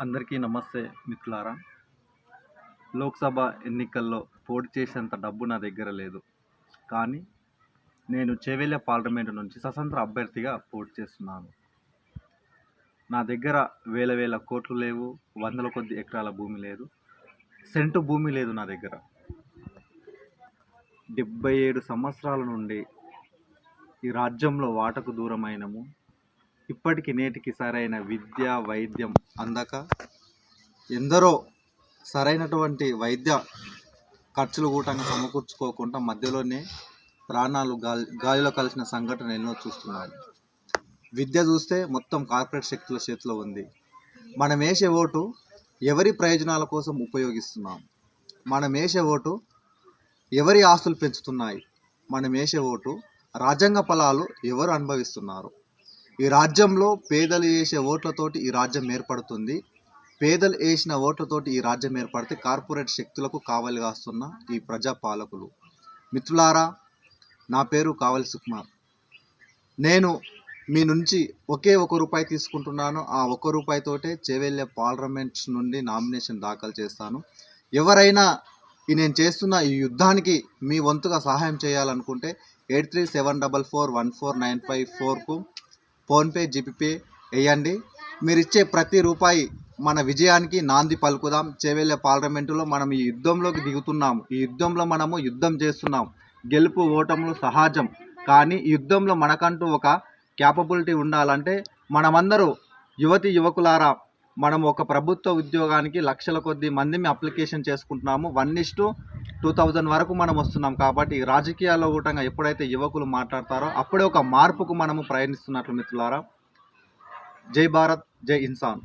అందరికీ నమస్తే మిత్రులారా. లోక్సభ ఎన్నికల్లో పోటీ చేసేంత డబ్బు నా దగ్గర లేదు. కానీ నేను చేవెళ్ళ పార్లమెంటు నుంచి స్వతంత్ర అభ్యర్థిగా పోటీ చేస్తున్నాను. నా దగ్గర వేల వేల కోట్లు లేవు వందల కొద్ది ఎకరాల భూమి లేదు సెంటు భూమి లేదు నా దగ్గర. డెబ్బై ఏడు సంవత్సరాల నుండి ఈ రాజ్యంలో వాటకు దూరమైనము. ఇప్పటికి నేటికి సరైన విద్య వైద్యం అందక ఎందరో సరైనటువంటి వైద్య ఖర్చులు కూటంగా సమకూర్చుకోకుండా మధ్యలోనే ప్రాణాలు గాలి గాలిలో కలిసిన సంఘటన ఎన్నో చూస్తున్నాను. విద్య చూస్తే మొత్తం కార్పొరేట్ శక్తుల చేతిలో ఉంది. మనం వేసే ఓటు ఎవరి ప్రయోజనాల కోసం ఉపయోగిస్తున్నాం? మనం వేసే ఓటు ఎవరి ఆస్తులు పెంచుతున్నాయి? మనం వేసే ఓటు రాజ్యాంగ ఫలాలు ఎవరు అనుభవిస్తున్నారు? ఈ రాజ్యంలో పేదలు వేసే ఓట్లతోటి ఈ రాజ్యం ఏర్పడుతుంది. పేదలు వేసిన ఓట్లతోటి ఈ రాజ్యం ఏర్పడితే కార్పొరేట్ శక్తులకు కావలి కాస్తున్న ఈ ప్రజాపాలకులు. మిత్రులారా నా పేరు కావలి సుకుమార్. నేను మీ నుంచి ఒకే ఒక రూపాయి తీసుకుంటున్నాను. ఆ ఒక రూపాయితోటే చెవెళ్ళే పార్లమెంట్స్ నుండి నామినేషన్ దాఖలు చేస్తాను. ఎవరైనా ఈ నేను చేస్తున్న ఈ యుద్ధానికి మీ వంతుగా సహాయం చేయాలనుకుంటే eight three seven double four one four nine five ఫోర్కు ఫోన్పే జీపీపే వేయండి. మీరు ఇచ్చే ప్రతి రూపాయి మన విజయానికి నాంది పలుకుదాం. చేవెళ్ళే పార్లమెంటులో మనం ఈ యుద్ధంలోకి దిగుతున్నాం ఈ యుద్ధంలో మనము యుద్ధం చేస్తున్నాం. గెలుపు ఓటములు సహజం. కానీ యుద్ధంలో మనకంటూ ఒక క్యాపబిలిటీ ఉండాలంటే మనమందరూ యువతి యువకులారా మనం ఒక ప్రభుత్వ ఉద్యోగానికి లక్షల కొద్ది మందిని అప్లికేషన్ చేసుకుంటున్నాము. వన్ ఇస్ టూ థౌజండ్ వరకు మనం వస్తున్నాం కాబట్టి ఈ రాజకీయాల్లో కూటంగా ఎప్పుడైతే యువకులు మాట్లాడతారో అప్పుడే ఒక మార్పుకు మనము ప్రయాణిస్తున్నట్లు మిత్రులారా. జై భారత్ జై ఇన్సాన్.